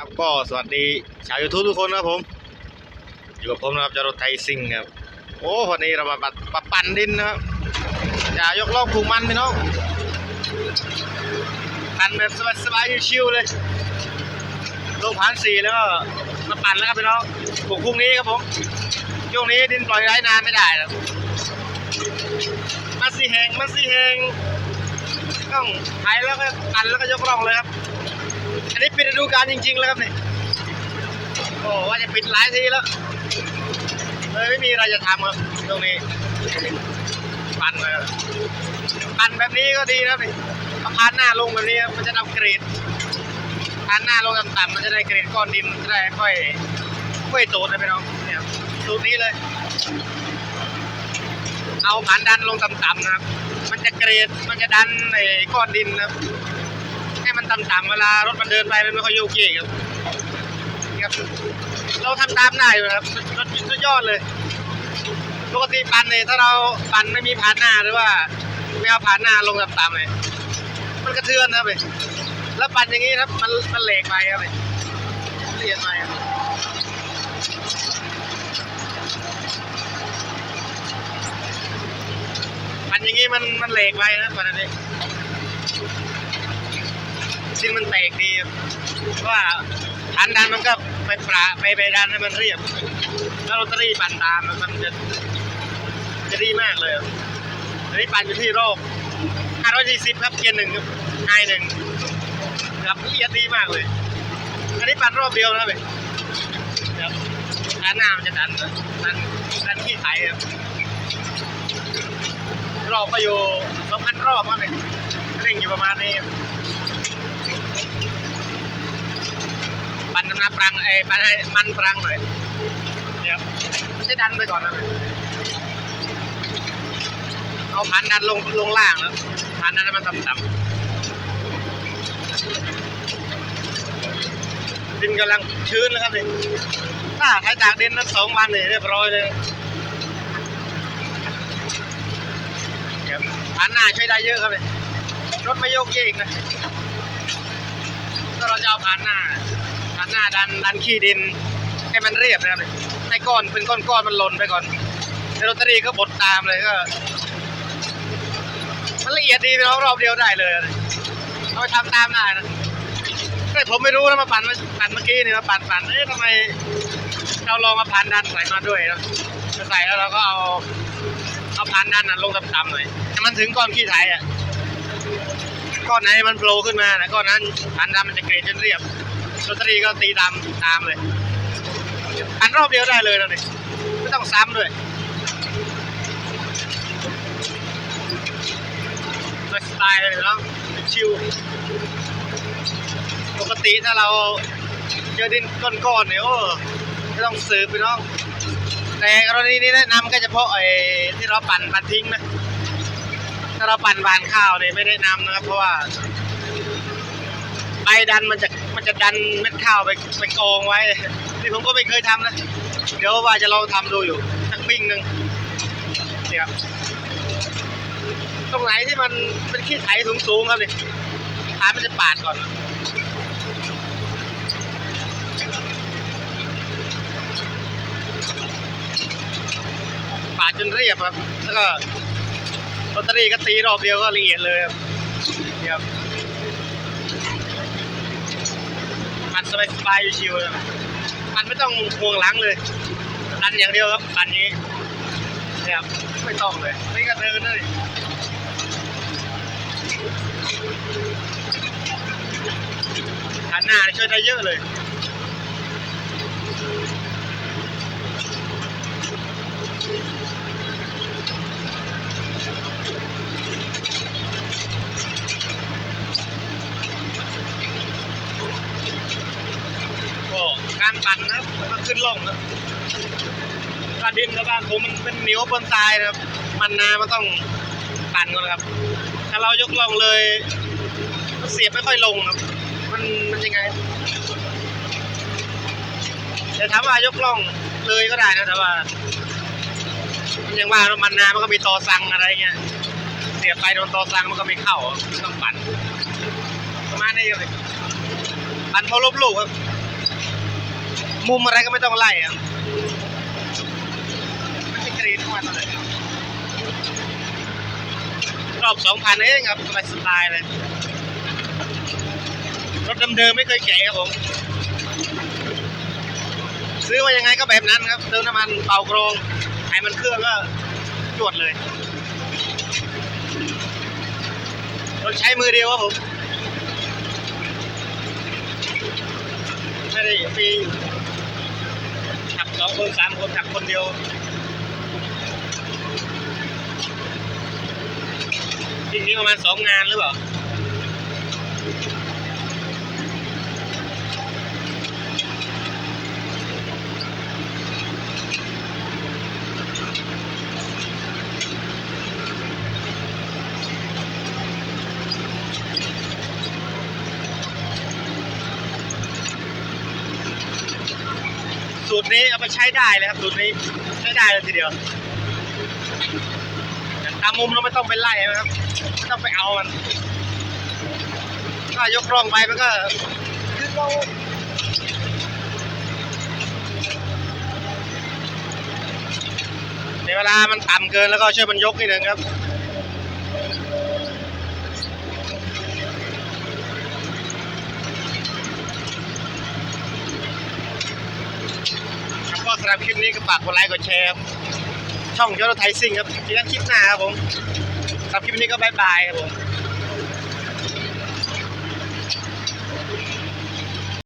ครับก็สวัสดีชาวยูทูบทุกคนนะครับผม อยู่กับผมนะครับจารถไทยซิงครับโอ้วันนี้เรามาปัดปะปั่นดินนะครับจะยกล่องผูกมันพี่น้องปั่นแบบสบายๆชิวๆเลยลงผ่านสี่แล้วก็มาปั่นแล้วครับพี่น้องปลูกพรุ่งนี้ครับผมช่วงนี้ดินปล่อยไร้นานไม่ได้ครับมาสีแหงมาสีแหงต้องไถแล้วก็ปั่นแล้วก็ยกล่องเลยครับ อันนี้ปิดฤดูกาลจริง ๆ แล้วครับนี่โอ้ว่าจะปิดหลายทีแล้วเลยไม่มีอะไรจะทำครับตรงนี้ ปั่นเลยปั่นแบบนี้ก็ดีครับนี่พานหน้าลงแบบนี้มันจะทำเกรดพานหน้าลงต่ำๆมันจะได้เกรดก้อนดินจะได้ค่อยค่อยโตนะพี่น้องเนี่ยสูตรนี้เลย เอาผานดันลงต่ำๆนะครับ มันจะเกรดมันจะดันไอ้ก้อนดินนะครับ ต่ำๆเวลารถมันเดินไปมันไม่ค่อยโยกเยกครับครับ เราทำตามได้อยู่ครับรถสุดยอดเลยปกติปั่นเนี่ยถ้าเราปั่นไม่มีผ่านหน้าหรือว่าไม่เอาผ่านหน้าลงต่ำๆเลยมันกระเทือนครับเลยแล้วปั่นอย่างนี้ครับ มันมันเหลกไปครับเลยเรียนไปครับปั่นอย่างนี้มันมันเหลกไปนะปั่นอันนี้ ซึ่งมันแตกดีเพราะว่าอันดันมันก็ไปปราไปไปดันให้มันเรียบแล้วโรตรี่ปั่นตามมันจะจะดีมากเลยอันนี้ปั่นอยู่ที่โรค540ครับเกียร์หนึ่งครับไฮหนึ่งครับละเอียดดีมากเลย อันนี้ปั่นรอบเดียวนะครับครับด้านหน้ามันจะดันนะดันดันขี้ไถครับรอบก็อยู่2,000รอบครับเนี่ยเร่งอยู่ประมาณนี้ ปั่นน้ำหนักปรังไอ้ปั่นให้มันปรังหน่อยเนี่ยครับได้ดันไปก่อนนะเอาพันดันลงลงล่างแล้วพันดันให้มันต่ำๆดินกำลังชื้นแล้วครับนี่ถ้าใช้ตากดินนั้นสองวันนี่เรียบร้อยเลยครับพันหน้าช่วยได้เยอะครับนี่รถไม่โยกเยกนะถ้าเราจะเอาพันหน้า หน้าดันดันขี้ดิน ให้มันเรียบนะครับให้ก้อนเป็นก้อนก้อนมันหล่นไปก่อนในโรตารี่ก็บดตามเลยก็มันละเอียดดีไปแล้วรอบเดียวได้เลยเอาไปทำตามได้นะแต่ผมไม่รู้นะมาปั่นมาปั่นเมื่อกี้นี่มาปั่นปั่นเอ๊ะทำไมเราลองมาพันดันใส่มาด้วยนะใส่แล้วเราก็เอาเอาพันดันน่ะลงต่ำๆหน่อยให้มันถึงก้อนขี้ไถอะก้อนไหนมันโผล่ขึ้นมานะก้อนนั้นพันดันมันจะเกรดจนเรียบ ลอตเตอรี่ก็ตีตามตามเลย อันรอบเดียวได้เลยนะนี่ไม่ต้องซ้ำด้วยสไตล์เลยเนาะชิวปกติถ้าเราเจอดินก้อนๆเนี่ยโอ้ไม่ต้องสืบไปน้อง แต่กรณีนี้แนะนำก็เฉพาะไอ้ที่เราปั่นปั่นทิ้งนะถ้าเราปั่นบานข้าวเนี่ยไม่ได้นำนะครับเพราะว่าใบดันมันจะ มันจะดันเม็ดข้าวไปไปกองไว้นี่ผมก็ไม่เคยทำนะ เดี๋ยวว่าจะลองทำดูอยู่สักปิ้งหนึ่งเนี่ครับตรงไหนที่มันเป็นขี้ไถสูงๆครับนี่ขามันจะปาดก่อนปาดจนเรียบครับ แล้วก็ลอตเตอรี่ก็ตีรอบเดียวก็ละเอียดเลยครับนี่ครับ ปั่น สบายสบายๆชิวๆปั่นไม่ต้องพวงหลังเลยดันอย่างเดียวครับปั่นนี้เนี่ยครับไม่ต้องเลยไม่กระเทือนเลยหันหน้าช่วยได้เยอะเลย การปั่นนะครับแล้วก็ขึ้นล่องนะถ้าดินกับบ้านผมมันเป็นเหนียวบนทรายนะครับ มันนามันต้องปั่นก่อนครับ ถ้าเรายกล่องเลยเสียบไม่ค่อยลงครับ มันมันยังไงแต่ถามว่ายกล่องเลยก็ได้นะแต่ว่ามันยังว่ามันนามันก็มีตอสังอะไรเงี้ย เสียบไปโดนตอสังมันก็ไม่เข้าต้องปั่นประมาณนี้ครับปั่นพอลบลูกครับ มุมอะไรก็ไม่ต้องไล่อะมันจะกรีดเข้ามาตอนไหนรอบสองพันเองครับสบายสบายเลย รถเดิมๆไม่เคยแกะครับผม ซื้อมายังไงก็แบบนั้นครับ เติมน้ำมันเป่าโครงไอ้มันเครื่องก็จวดเลยรถใช้มือเดียวครับผมไม่ได้มี คนสามคนขับคนเดียวจริงๆประมาณสองงานหรือเปล่า นี้เอาไปใช้ได้เลยครับสูตรนี้ใช้ได้เลยทีเดียวแต่ตามมุมเราไม่ต้องไปไล่นะครับไม่ต้องไปเอามันถ้ายกร่องไปมันก็คือเราในเวลามันต่ำเกินแล้วก็ช่วยมันยกนิดนึงครับ ครับสำหรับคลิปนี้ก็ฝากกดไลค์กดแชร์ครับช่องยอดไทยซิ่งครับเจอกันคลิปหน้าครับผมสำหรับคลิปนี้ก็บายบายครับผม